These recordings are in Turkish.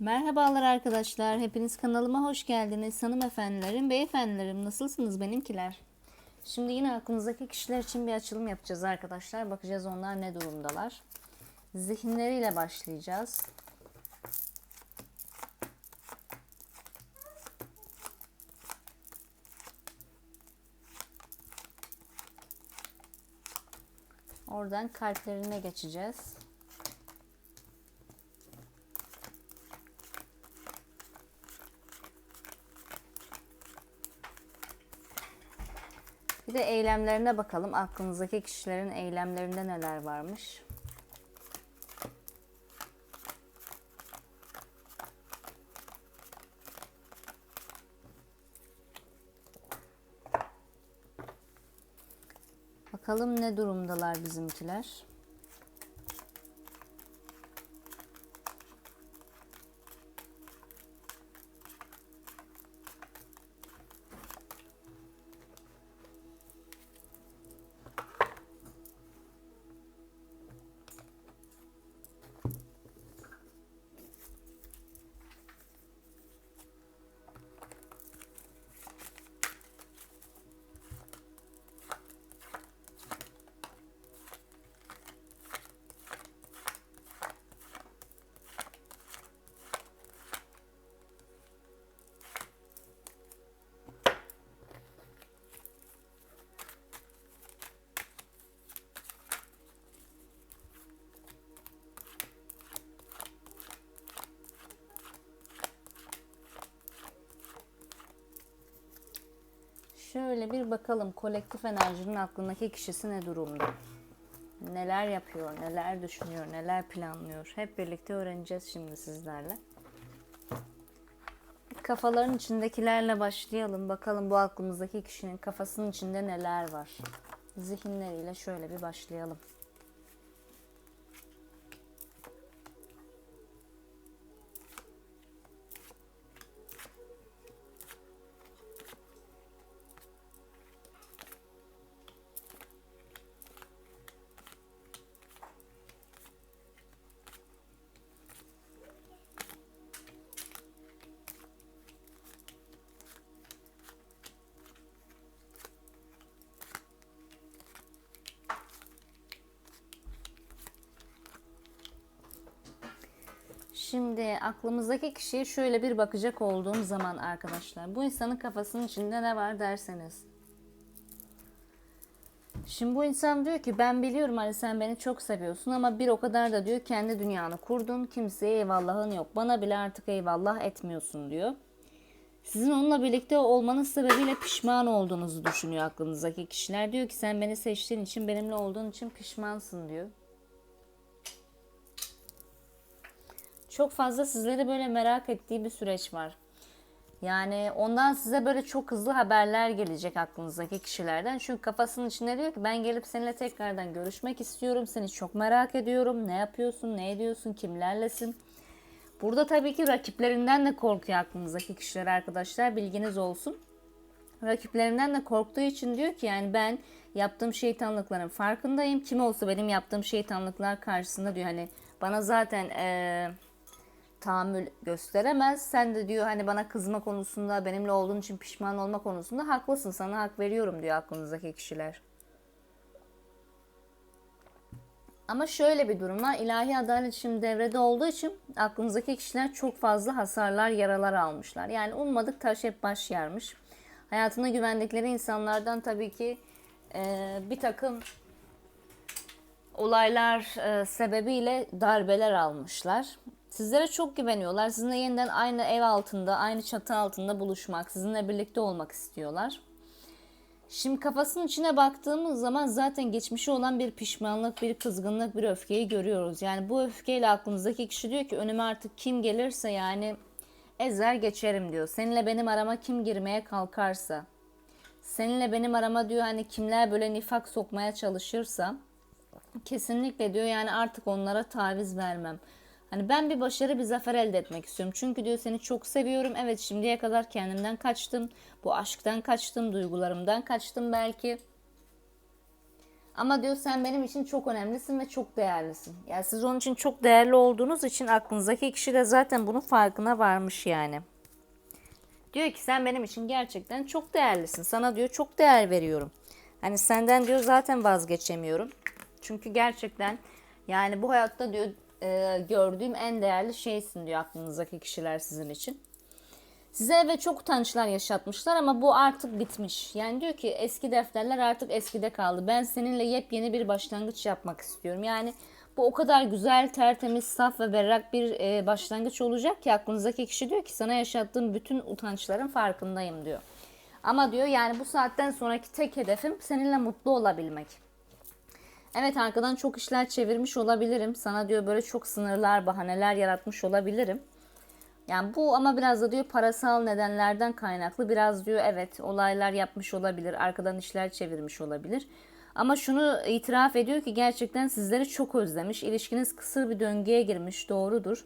Merhabalar arkadaşlar. Hepiniz kanalıma hoş geldiniz. Hanımefendilerim, beyefendilerim nasılsınız benimkiler? Şimdi yine aklınızdaki kişiler için bir açılım yapacağız arkadaşlar. Bakacağız onlar ne durumdalar. Zihinleriyle başlayacağız. Oradan kalplerine geçeceğiz. De eylemlerine bakalım. Aklınızdaki kişilerin eylemlerinde neler varmış. Bakalım ne durumdalar bizimkiler. Şöyle bir bakalım kolektif enerjinin aklındaki kişisi ne durumda? Neler yapıyor, neler düşünüyor, neler planlıyor? Hep birlikte öğreneceğiz şimdi sizlerle. Kafaların içindekilerle başlayalım. Bakalım bu aklımızdaki kişinin kafasının içinde neler var? Zihinleriyle şöyle bir başlayalım. Aklımızdaki kişiye şöyle bir bakacak olduğum zaman arkadaşlar. Bu insanın kafasının içinde ne var derseniz. Şimdi bu insan diyor ki ben biliyorum hani sen beni çok seviyorsun ama bir o kadar da diyor kendi dünyanı kurdun. Kimseye eyvallahın yok. Bana bile artık eyvallah etmiyorsun diyor. Sizin onunla birlikte olmanız sebebiyle pişman olduğunuzu düşünüyor aklınızdaki kişiler. Diyor ki sen beni seçtiğin için benimle olduğun için pişmansın diyor. Çok fazla sizleri böyle merak ettiği bir süreç var. Yani ondan size böyle çok hızlı haberler gelecek aklınızdaki kişilerden. Çünkü kafasının içinde diyor ki ben gelip seninle tekrardan görüşmek istiyorum. Seni çok merak ediyorum. Ne yapıyorsun, ne ediyorsun, kimlerlesin? Burada tabii ki rakiplerinden de korkuyor aklınızdaki kişiler arkadaşlar. Bilginiz olsun. Rakiplerinden de korktuğu için diyor ki yani ben yaptığım şeytanlıkların farkındayım. Kim olsa benim yaptığım şeytanlıklar karşısında diyor hani bana zaten eee tahammül gösteremez. Sen de diyor hani bana kızma konusunda, benimle olduğun için pişman olma konusunda haklısın. Sana hak veriyorum diyor aklınızdaki kişiler. Ama şöyle bir durum var. İlahi adalet şimdi devrede olduğu için aklınızdaki kişiler çok fazla hasarlar, yaralar almışlar. Yani ummadık taş hep baş yarmış. Hayatına güvendikleri insanlardan tabii ki e, bir takım olaylar e, sebebiyle darbeler almışlar. Sizlere çok güveniyorlar. Sizinle yeniden aynı ev altında, aynı çatı altında buluşmak, sizinle birlikte olmak istiyorlar. Şimdi kafasının içine baktığımız zaman zaten geçmişi olan bir pişmanlık, bir kızgınlık, bir öfkeyi görüyoruz. Yani bu öfkeyle aklınızdaki kişi diyor ki önüme artık kim gelirse yani ezer geçerim diyor. Seninle benim arama kim girmeye kalkarsa, seninle benim arama diyor hani kimler böyle nifak sokmaya çalışırsa kesinlikle diyor yani artık onlara taviz vermem. Hani ben bir başarı, bir zafer elde etmek istiyorum. Çünkü diyor seni çok seviyorum. Evet şimdiye kadar kendimden kaçtım. Bu aşktan kaçtım, duygularımdan kaçtım belki. Ama diyor sen benim için çok önemlisin ve çok değerlisin. Yani siz onun için çok değerli olduğunuz için aklınızdaki kişi de zaten bunun farkına varmış yani. Diyor ki sen benim için gerçekten çok değerlisin. Sana diyor çok değer veriyorum. Hani senden diyor zaten vazgeçemiyorum. Çünkü gerçekten yani bu hayatta diyor e, gördüğüm en değerli şeysin diyor aklınızdaki kişiler sizin için. Size evet çok utançlar yaşatmışlar ama bu artık bitmiş. Yani diyor ki eski defterler artık eskide kaldı. Ben seninle yepyeni bir başlangıç yapmak istiyorum. Yani bu o kadar güzel, tertemiz, saf ve berrak bir e, başlangıç olacak ki aklınızdaki kişi diyor ki sana yaşattığım bütün utançların farkındayım diyor. Ama diyor yani bu saatten sonraki tek hedefim seninle mutlu olabilmek. Evet arkadan çok işler çevirmiş olabilirim. Sana diyor böyle çok sınırlar, bahaneler yaratmış olabilirim. Yani bu ama biraz da diyor parasal nedenlerden kaynaklı. Biraz diyor evet olaylar yapmış olabilir, arkadan işler çevirmiş olabilir. Ama şunu itiraf ediyor ki gerçekten sizleri çok özlemiş. İlişkiniz kısır bir döngüye girmiş, doğrudur.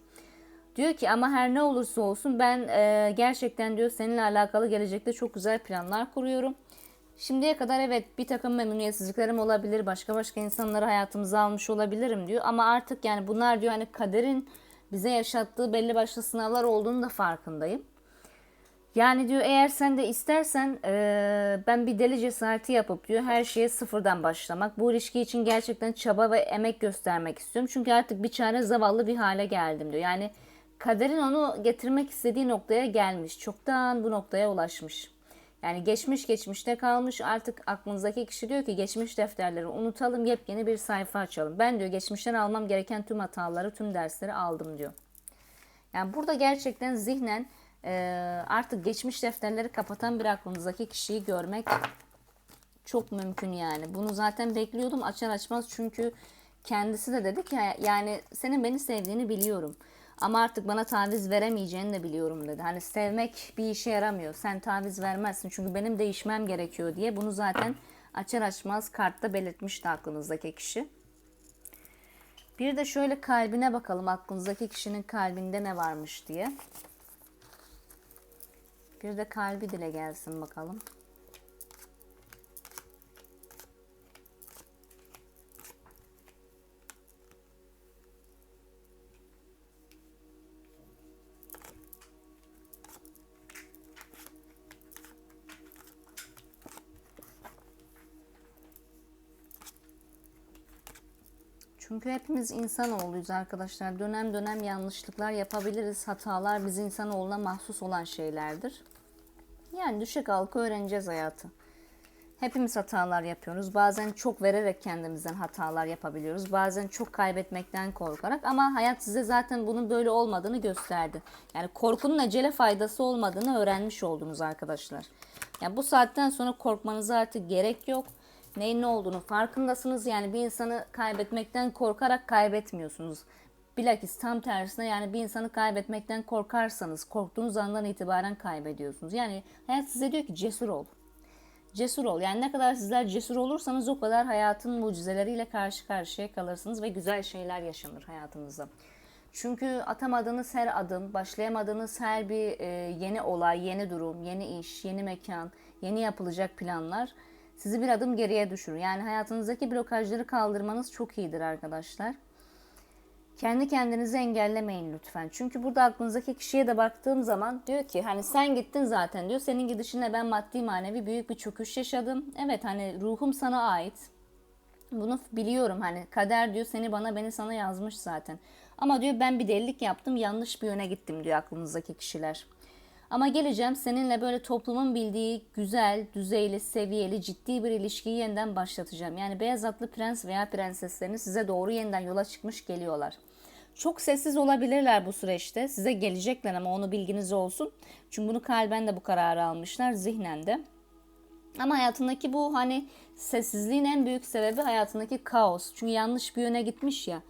Diyor ki ama her ne olursa olsun ben e, gerçekten diyor seninle alakalı gelecekte çok güzel planlar kuruyorum. Şimdiye kadar evet bir takım memnuniyetsizliklerim olabilir. Başka başka insanları hayatımıza almış olabilirim diyor. Ama artık yani bunlar diyor hani kaderin bize yaşattığı belli başlı sınavlar olduğunu da farkındayım. Yani diyor eğer sen de istersen e, ben bir deli cesareti yapıp diyor her şeye sıfırdan başlamak. Bu ilişki için gerçekten çaba ve emek göstermek istiyorum. Çünkü artık bir çare zavallı bir hale geldim diyor. Yani kaderin onu getirmek istediği noktaya gelmiş. Çoktan bu noktaya ulaşmış. Yani geçmiş geçmişte kalmış artık aklınızdaki kişi diyor ki geçmiş defterleri unutalım yepyeni bir sayfa açalım. Ben diyor geçmişten almam gereken tüm hataları tüm dersleri aldım diyor. Yani burada gerçekten zihnen e, artık geçmiş defterleri kapatan bir aklınızdaki kişiyi görmek çok mümkün yani. Bunu zaten bekliyordum açar açmaz çünkü kendisi de dedi ki yani senin beni sevdiğini biliyorum. Ama artık bana taviz veremeyeceğini de biliyorum dedi. Hani sevmek bir işe yaramıyor. Sen taviz vermezsin çünkü benim değişmem gerekiyor diye. Bunu zaten açar açmaz kartta belirtmişti aklınızdaki kişi. Bir de şöyle kalbine bakalım aklınızdaki kişinin kalbinde ne varmış diye. Bir de kalbi dile gelsin bakalım. Çünkü hepimiz insanoğluyuz arkadaşlar. Dönem dönem yanlışlıklar yapabiliriz. Hatalar biz insanoğluna mahsus olan şeylerdir. Yani düşe kalka öğreneceğiz hayatı. Hepimiz hatalar yapıyoruz. Bazen çok vererek kendimizden hatalar yapabiliyoruz. Bazen çok kaybetmekten korkarak ama hayat size zaten bunun böyle olmadığını gösterdi. Yani korkunun ecele faydası olmadığını öğrenmiş oldunuz arkadaşlar. Yani bu saatten sonra korkmanıza artık gerek yok neyin ne olduğunu farkındasınız. Yani bir insanı kaybetmekten korkarak kaybetmiyorsunuz. Bilakis tam tersine yani bir insanı kaybetmekten korkarsanız korktuğunuz andan itibaren kaybediyorsunuz. Yani hayat size diyor ki cesur ol. Cesur ol. Yani ne kadar sizler cesur olursanız o kadar hayatın mucizeleriyle karşı karşıya kalırsınız ve güzel şeyler yaşanır hayatınızda. Çünkü atamadığınız her adım, başlayamadığınız her bir e, yeni olay, yeni durum, yeni iş, yeni mekan, yeni yapılacak planlar sizi bir adım geriye düşürür. Yani hayatınızdaki blokajları kaldırmanız çok iyidir arkadaşlar. Kendi kendinizi engellemeyin lütfen. Çünkü burada aklınızdaki kişiye de baktığım zaman diyor ki hani sen gittin zaten diyor. Senin gidişinle ben maddi manevi büyük bir çöküş yaşadım. Evet hani ruhum sana ait. Bunu biliyorum hani kader diyor seni bana beni sana yazmış zaten. Ama diyor ben bir delilik yaptım yanlış bir yöne gittim diyor aklınızdaki kişiler. Ama geleceğim seninle böyle toplumun bildiği güzel, düzeyli, seviyeli, ciddi bir ilişkiyi yeniden başlatacağım. Yani beyaz atlı prens veya prenseslerini size doğru yeniden yola çıkmış geliyorlar. Çok sessiz olabilirler bu süreçte. Size gelecekler ama onu bilginiz olsun. Çünkü bunu kalben de bu kararı almışlar, zihnen de. Ama hayatındaki bu hani sessizliğin en büyük sebebi hayatındaki kaos. Çünkü yanlış bir yöne gitmiş ya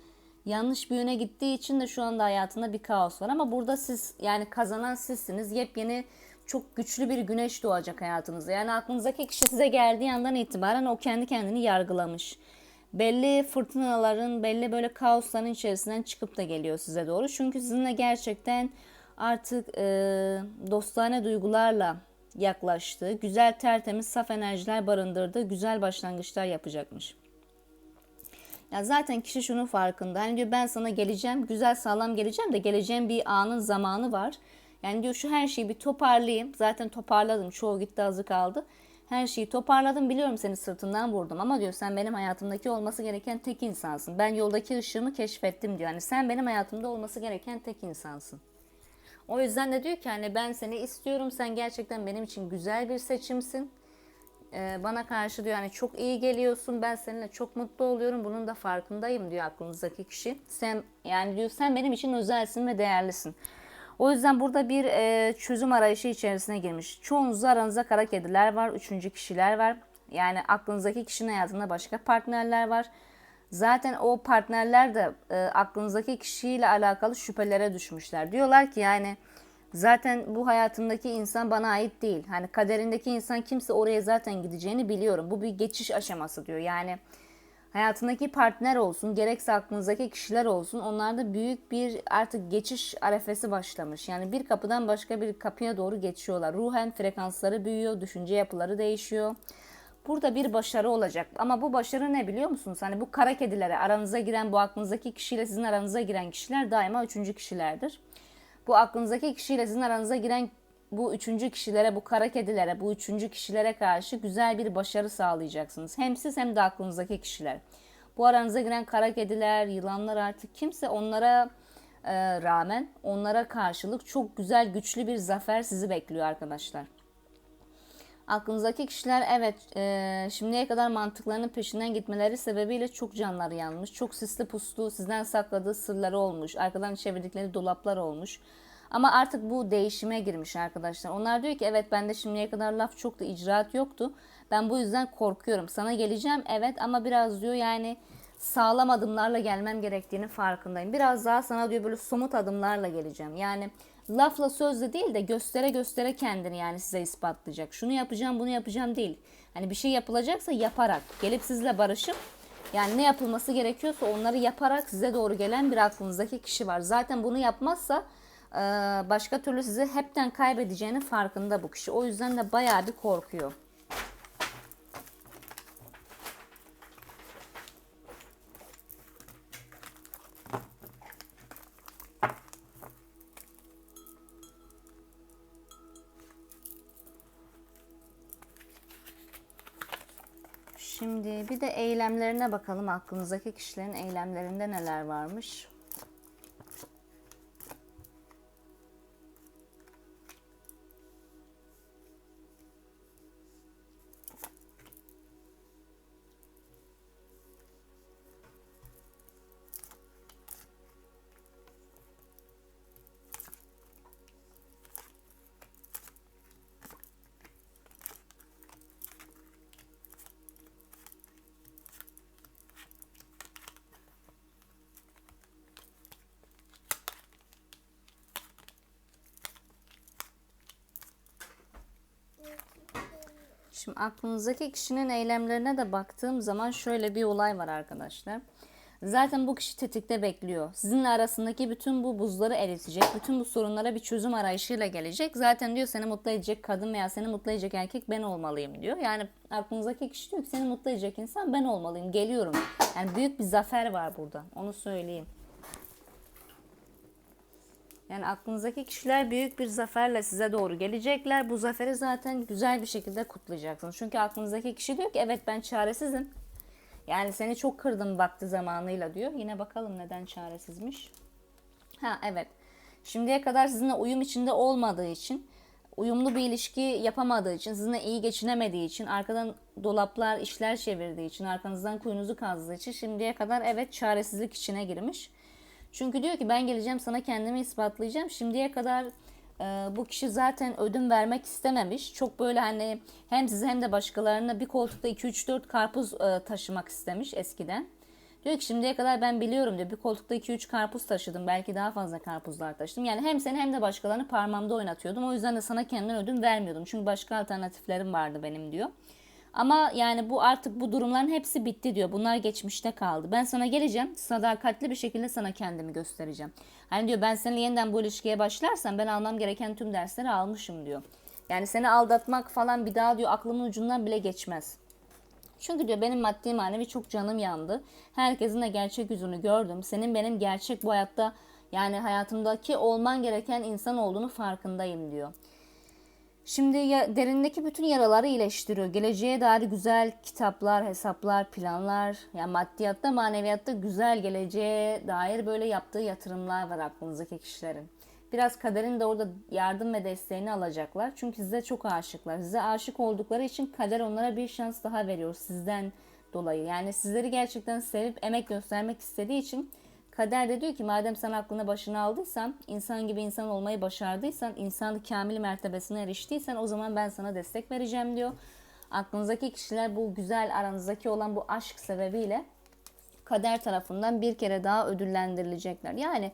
yanlış bir yöne gittiği için de şu anda hayatında bir kaos var. Ama burada siz yani kazanan sizsiniz. Yepyeni çok güçlü bir güneş doğacak hayatınızda. Yani aklınızdaki kişi size geldiği andan itibaren o kendi kendini yargılamış. Belli fırtınaların, belli böyle kaosların içerisinden çıkıp da geliyor size doğru. Çünkü sizinle gerçekten artık e, dostane duygularla yaklaştığı, güzel tertemiz saf enerjiler barındırdığı güzel başlangıçlar yapacakmış. Ya zaten kişi şunun farkında. Hani diyor ben sana geleceğim, güzel sağlam geleceğim de geleceğim bir anın zamanı var. Yani diyor şu her şeyi bir toparlayayım. Zaten toparladım. Çoğu gitti azı kaldı. Her şeyi toparladım. Biliyorum seni sırtından vurdum ama diyor sen benim hayatımdaki olması gereken tek insansın. Ben yoldaki ışığımı keşfettim diyor. Yani sen benim hayatımda olması gereken tek insansın. O yüzden de diyor ki hani ben seni istiyorum. Sen gerçekten benim için güzel bir seçimsin. Ee, bana karşı diyor hani çok iyi geliyorsun. Ben seninle çok mutlu oluyorum. Bunun da farkındayım diyor aklınızdaki kişi. Sen yani diyor sen benim için özelsin ve değerlisin. O yüzden burada bir e, çözüm arayışı içerisine girmiş. Çoğunuzda aranızda kara kediler var, üçüncü kişiler var. Yani aklınızdaki kişinin hayatında başka partnerler var. Zaten o partnerler de e, aklınızdaki kişiyle alakalı şüphelere düşmüşler. Diyorlar ki yani zaten bu hayatımdaki insan bana ait değil. Hani kaderindeki insan kimse oraya zaten gideceğini biliyorum. Bu bir geçiş aşaması diyor. Yani hayatındaki partner olsun, gerekse aklınızdaki kişiler olsun onlarda büyük bir artık geçiş arefesi başlamış. Yani bir kapıdan başka bir kapıya doğru geçiyorlar. Ruhen frekansları büyüyor, düşünce yapıları değişiyor. Burada bir başarı olacak. Ama bu başarı ne biliyor musunuz? Hani bu kara kedilere aranıza giren, bu aklınızdaki kişiyle sizin aranıza giren kişiler daima üçüncü kişilerdir. Bu aklınızdaki kişiyle sizin aranıza giren bu üçüncü kişilere, bu kara kedilere, bu üçüncü kişilere karşı güzel bir başarı sağlayacaksınız. Hem siz hem de aklınızdaki kişiler. Bu aranıza giren kara kediler, yılanlar artık kimse onlara e, rağmen onlara karşılık çok güzel, güçlü bir zafer sizi bekliyor arkadaşlar. Aklınızdaki kişiler evet e, şimdiye kadar mantıklarının peşinden gitmeleri sebebiyle çok canları yanmış. Çok sisli puslu sizden sakladığı sırları olmuş. Arkadan çevirdikleri dolaplar olmuş. Ama artık bu değişime girmiş arkadaşlar. Onlar diyor ki evet bende şimdiye kadar laf çoktu, icraat yoktu. Ben bu yüzden korkuyorum. Sana geleceğim evet ama biraz diyor yani sağlam adımlarla gelmem gerektiğini farkındayım. Biraz daha sana diyor böyle somut adımlarla geleceğim. Yani lafla sözle değil de göstere göstere kendini yani size ispatlayacak. Şunu yapacağım bunu yapacağım değil. Hani bir şey yapılacaksa yaparak gelip sizle barışıp yani ne yapılması gerekiyorsa onları yaparak size doğru gelen bir aklınızdaki kişi var. Zaten bunu yapmazsa başka türlü sizi hepten kaybedeceğinin farkında bu kişi. O yüzden de bayağı bir korkuyor. Bir de eylemlerine bakalım. Aklınızdaki kişilerin eylemlerinde neler varmış. Aklınızdaki kişinin eylemlerine de baktığım zaman şöyle bir olay var arkadaşlar. Zaten bu kişi tetikte bekliyor. Sizinle arasındaki bütün bu buzları eritecek. Bütün bu sorunlara bir çözüm arayışıyla gelecek. Zaten diyor seni mutlu edecek kadın veya seni mutlu edecek erkek ben olmalıyım diyor. Yani aklınızdaki kişi diyor ki seni mutlu edecek insan ben olmalıyım. Geliyorum. Yani büyük bir zafer var burada. Onu söyleyeyim. Yani aklınızdaki kişiler büyük bir zaferle size doğru gelecekler. Bu zaferi zaten güzel bir şekilde kutlayacaksınız. Çünkü aklınızdaki kişi diyor ki evet ben çaresizim. Yani seni çok kırdım vakti zamanıyla diyor. Yine bakalım neden çaresizmiş. Ha evet. Şimdiye kadar sizinle uyum içinde olmadığı için, uyumlu bir ilişki yapamadığı için, sizinle iyi geçinemediği için, arkadan dolaplar, işler çevirdiği için, arkanızdan kuyunuzu kazdığı için şimdiye kadar evet çaresizlik içine girmiş. Çünkü diyor ki ben geleceğim sana kendimi ispatlayacağım. Şimdiye kadar e, bu kişi zaten ödün vermek istememiş. Çok böyle hani hem size hem de başkalarına bir koltukta 2-3-4 karpuz e, taşımak istemiş eskiden. Diyor ki şimdiye kadar ben biliyorum diyor. Bir koltukta 2-3 karpuz taşıdım. Belki daha fazla karpuzlar taşıdım. Yani hem seni hem de başkalarını parmağımda oynatıyordum. O yüzden de sana kendimden ödün vermiyordum. Çünkü başka alternatiflerim vardı benim diyor. Ama yani bu artık bu durumların hepsi bitti diyor. Bunlar geçmişte kaldı. Ben sana geleceğim. Sadakatli bir şekilde sana kendimi göstereceğim. Hani diyor ben seninle yeniden bu ilişkiye başlarsam ben almam gereken tüm dersleri almışım diyor. Yani seni aldatmak falan bir daha diyor aklımın ucundan bile geçmez. Çünkü diyor benim maddi manevi çok canım yandı. Herkesin de gerçek yüzünü gördüm. Senin benim gerçek bu hayatta yani hayatımdaki olman gereken insan olduğunu farkındayım diyor. Şimdi ya, derindeki bütün yaraları iyileştiriyor. Geleceğe dair güzel kitaplar, hesaplar, planlar, yani maddiyatta, maneviyatta güzel geleceğe dair böyle yaptığı yatırımlar var aklınızdaki kişilerin. Biraz kaderin de orada yardım ve desteğini alacaklar. Çünkü size çok aşıklar. Size aşık oldukları için kader onlara bir şans daha veriyor sizden dolayı. Yani sizleri gerçekten sevip emek göstermek istediği için Kader de diyor ki madem sen aklına başına aldıysan, insan gibi insan olmayı başardıysan, insan kamil mertebesine eriştiysen o zaman ben sana destek vereceğim diyor. Aklınızdaki kişiler bu güzel aranızdaki olan bu aşk sebebiyle kader tarafından bir kere daha ödüllendirilecekler. Yani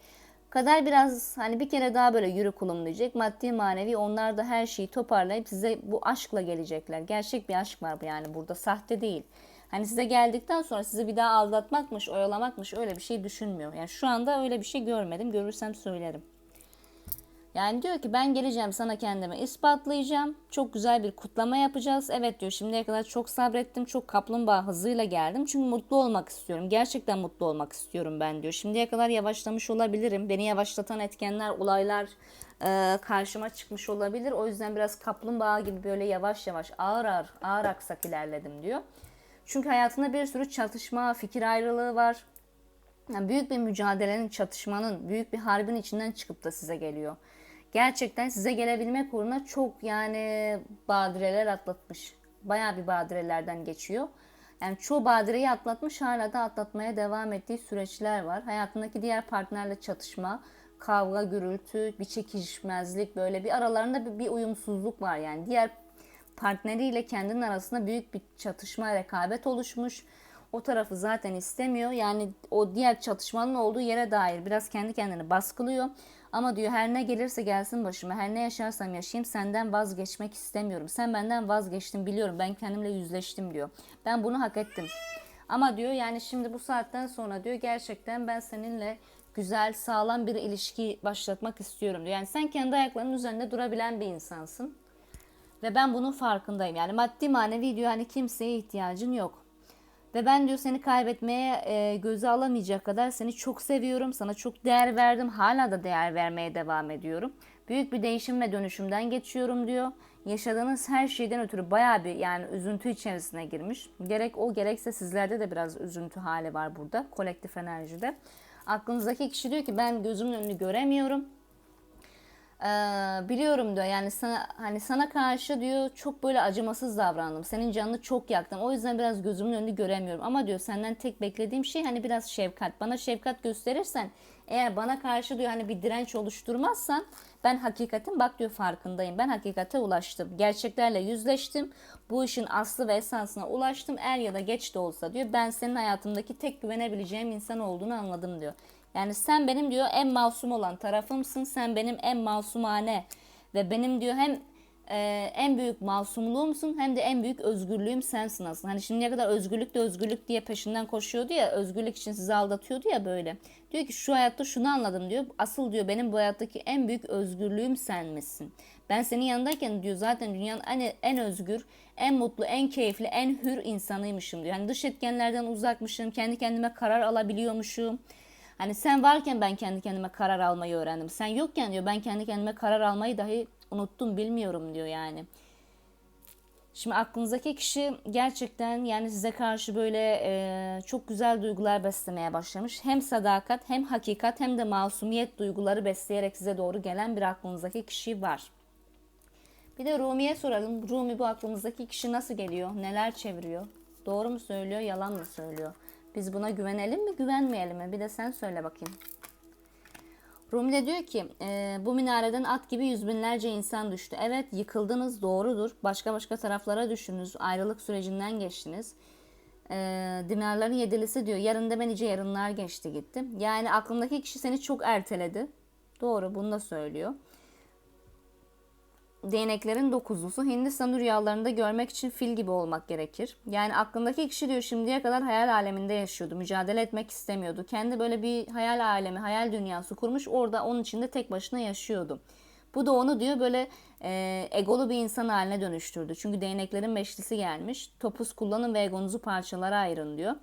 kader biraz hani bir kere daha böyle yürü kulum diyecek. Maddi manevi onlar da her şeyi toparlayıp size bu aşkla gelecekler. Gerçek bir aşk var bu yani burada sahte değil. Hani size geldikten sonra sizi bir daha aldatmakmış, oyalamakmış öyle bir şey düşünmüyor. Yani şu anda öyle bir şey görmedim. Görürsem söylerim. Yani diyor ki ben geleceğim sana kendimi ispatlayacağım. Çok güzel bir kutlama yapacağız. Evet diyor şimdiye kadar çok sabrettim. Çok kaplumbağa hızıyla geldim. Çünkü mutlu olmak istiyorum. Gerçekten mutlu olmak istiyorum ben diyor. Şimdiye kadar yavaşlamış olabilirim. Beni yavaşlatan etkenler, olaylar e, karşıma çıkmış olabilir. O yüzden biraz kaplumbağa gibi böyle yavaş yavaş ağır ağır, ağır aksak ilerledim diyor. Çünkü hayatında bir sürü çatışma, fikir ayrılığı var. Yani büyük bir mücadelenin, çatışmanın, büyük bir harbin içinden çıkıp da size geliyor. Gerçekten size gelebilmek uğruna çok yani badireler atlatmış. Bayağı bir badirelerden geçiyor. Yani çoğu badireyi atlatmış hala da atlatmaya devam ettiği süreçler var. Hayatındaki diğer partnerle çatışma, kavga, gürültü, bir çekişmezlik böyle bir aralarında bir, bir uyumsuzluk var yani. Diğer partneriyle kendinin arasında büyük bir çatışma, rekabet oluşmuş. O tarafı zaten istemiyor. Yani o diğer çatışmanın olduğu yere dair biraz kendi kendini baskılıyor. Ama diyor her ne gelirse gelsin başıma, her ne yaşarsam yaşayayım senden vazgeçmek istemiyorum. Sen benden vazgeçtin biliyorum. Ben kendimle yüzleştim diyor. Ben bunu hak ettim. Ama diyor yani şimdi bu saatten sonra diyor gerçekten ben seninle güzel, sağlam bir ilişki başlatmak istiyorum diyor. Yani sen kendi ayaklarının üzerinde durabilen bir insansın. Ve ben bunun farkındayım. Yani maddi manevi diyor hani kimseye ihtiyacın yok. Ve ben diyor seni kaybetmeye e, göze alamayacak kadar seni çok seviyorum. Sana çok değer verdim. Hala da değer vermeye devam ediyorum. Büyük bir değişim ve dönüşümden geçiyorum diyor. Yaşadığınız her şeyden ötürü baya bir yani üzüntü içerisine girmiş. Gerek o gerekse sizlerde de biraz üzüntü hali var burada. Kolektif enerjide. Aklınızdaki kişi diyor ki ben gözümün önünü göremiyorum biliyorum diyor yani sana hani sana karşı diyor çok böyle acımasız davrandım. Senin canını çok yaktım. O yüzden biraz gözümün önünü göremiyorum. Ama diyor senden tek beklediğim şey hani biraz şefkat. Bana şefkat gösterirsen eğer bana karşı diyor hani bir direnç oluşturmazsan ben hakikatin bak diyor farkındayım. Ben hakikate ulaştım. Gerçeklerle yüzleştim. Bu işin aslı ve esasına ulaştım. Er ya da geç de olsa diyor ben senin hayatımdaki tek güvenebileceğim insan olduğunu anladım diyor. Yani sen benim diyor en masum olan tarafımsın. Sen benim en masumane ve benim diyor hem e, en büyük masumluğumsun hem de en büyük özgürlüğüm sensin aslında. Hani şimdiye kadar özgürlük de özgürlük diye peşinden koşuyordu ya özgürlük için sizi aldatıyordu ya böyle. Diyor ki şu hayatta şunu anladım diyor. Asıl diyor benim bu hayattaki en büyük özgürlüğüm sen? Ben senin yanındayken diyor zaten dünyanın en, en özgür, en mutlu, en keyifli, en hür insanıymışım diyor. Yani dış etkenlerden uzakmışım, kendi kendime karar alabiliyormuşum. Hani sen varken ben kendi kendime karar almayı öğrendim. Sen yokken diyor ben kendi kendime karar almayı dahi unuttum bilmiyorum diyor yani. Şimdi aklınızdaki kişi gerçekten yani size karşı böyle e, çok güzel duygular beslemeye başlamış. Hem sadakat hem hakikat hem de masumiyet duyguları besleyerek size doğru gelen bir aklınızdaki kişi var. Bir de Rumi'ye soralım. Rumi bu aklımızdaki kişi nasıl geliyor? Neler çeviriyor? Doğru mu söylüyor, yalan mı söylüyor? Biz buna güvenelim mi, güvenmeyelim mi? Bir de sen söyle bakayım. Rumi de diyor ki e, bu minareden at gibi yüz binlerce insan düştü. Evet yıkıldınız doğrudur. Başka başka taraflara düştünüz. Ayrılık sürecinden geçtiniz. E, dinarların yedilisi diyor. Yarın da nice yarınlar geçti gitti. Yani aklındaki kişi seni çok erteledi. Doğru bunu da söylüyor değneklerin dokuzlusu Hindistan rüyalarında görmek için fil gibi olmak gerekir. Yani aklındaki kişi diyor şimdiye kadar hayal aleminde yaşıyordu. Mücadele etmek istemiyordu. Kendi böyle bir hayal alemi, hayal dünyası kurmuş. Orada onun içinde tek başına yaşıyordu. Bu da onu diyor böyle e, egolu bir insan haline dönüştürdü. Çünkü değneklerin beşlisi gelmiş. Topuz kullanın ve egonuzu parçalara ayırın diyor.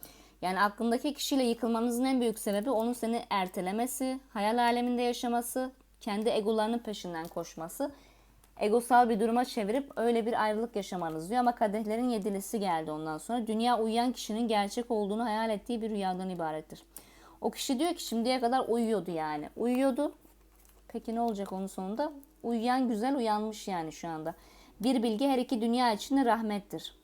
Yani aklındaki kişiyle yıkılmanızın en büyük sebebi onun seni ertelemesi, hayal aleminde yaşaması, kendi egolarının peşinden koşması. Egosal bir duruma çevirip öyle bir ayrılık yaşamanız diyor. Ama kadehlerin yedilisi geldi ondan sonra. Dünya uyuyan kişinin gerçek olduğunu hayal ettiği bir rüyadan ibarettir. O kişi diyor ki şimdiye kadar uyuyordu yani. Uyuyordu. Peki ne olacak onun sonunda? Uyuyan güzel uyanmış yani şu anda. Bir bilgi her iki dünya için rahmettir.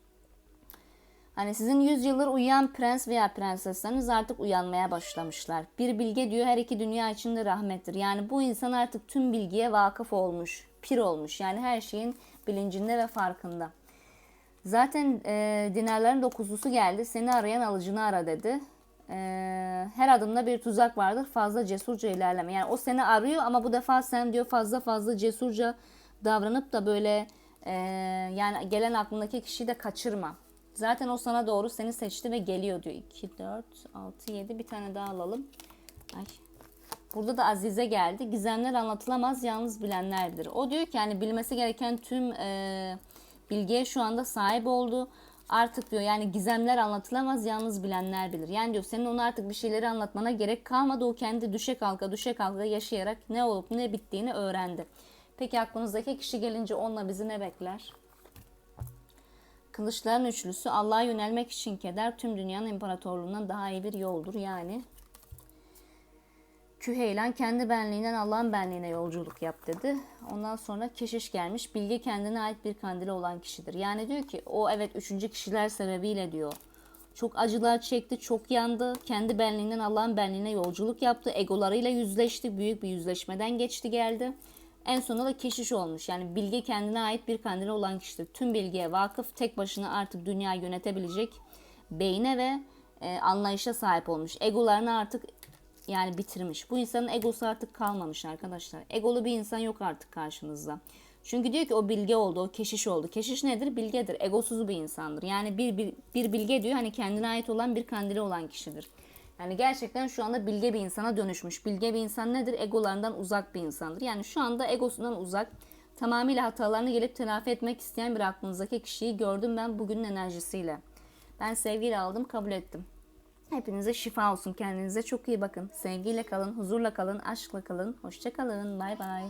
Hani sizin 100 yıldır uyuyan prens veya prensesleriniz artık uyanmaya başlamışlar. Bir bilge diyor her iki dünya için de rahmettir. Yani bu insan artık tüm bilgiye vakıf olmuş, pir olmuş. Yani her şeyin bilincinde ve farkında. Zaten e, dinarların dokuzlusu geldi. Seni arayan alıcını ara dedi. E, her adımda bir tuzak vardır. Fazla cesurca ilerleme. Yani o seni arıyor ama bu defa sen diyor fazla fazla cesurca davranıp da böyle e, yani gelen aklındaki kişiyi de kaçırma. Zaten o sana doğru seni seçti ve geliyor diyor. 2, 4, 6, 7 bir tane daha alalım. Ay. Burada da Azize geldi. Gizemler anlatılamaz yalnız bilenler bilir. O diyor ki yani bilmesi gereken tüm e, bilgiye şu anda sahip oldu. Artık diyor yani gizemler anlatılamaz yalnız bilenler bilir. Yani diyor senin ona artık bir şeyleri anlatmana gerek kalmadı. O kendi düşe kalka düşe kalka yaşayarak ne olup ne bittiğini öğrendi. Peki aklınızdaki kişi gelince onunla bizi ne bekler? Kılıçların üçlüsü Allah'a yönelmek için keder tüm dünyanın imparatorluğundan daha iyi bir yoldur. Yani Küheylan kendi benliğinden Allah'ın benliğine yolculuk yap dedi. Ondan sonra keşiş gelmiş. Bilge kendine ait bir kandili olan kişidir. Yani diyor ki o evet üçüncü kişiler sebebiyle diyor. Çok acılar çekti, çok yandı. Kendi benliğinden Allah'ın benliğine yolculuk yaptı. Egolarıyla yüzleşti. Büyük bir yüzleşmeden geçti geldi. En sonunda da keşiş olmuş. Yani bilge kendine ait bir kandili olan kişidir. Tüm bilgiye vakıf, tek başına artık dünyayı yönetebilecek beyne ve e, anlayışa sahip olmuş. Egolarını artık yani bitirmiş. Bu insanın egosu artık kalmamış arkadaşlar. Egolu bir insan yok artık karşınızda. Çünkü diyor ki o bilge oldu, o keşiş oldu. Keşiş nedir? Bilgedir. Egosuz bir insandır. Yani bir, bir, bir bilge diyor hani kendine ait olan bir kandili olan kişidir. Yani gerçekten şu anda bilge bir insana dönüşmüş. Bilge bir insan nedir? Egolarından uzak bir insandır. Yani şu anda egosundan uzak, tamamıyla hatalarını gelip telafi etmek isteyen bir aklınızdaki kişiyi gördüm ben bugünün enerjisiyle. Ben sevgiyle aldım, kabul ettim. Hepinize şifa olsun. Kendinize çok iyi bakın. Sevgiyle kalın, huzurla kalın, aşkla kalın. Hoşça kalın. Bay bay.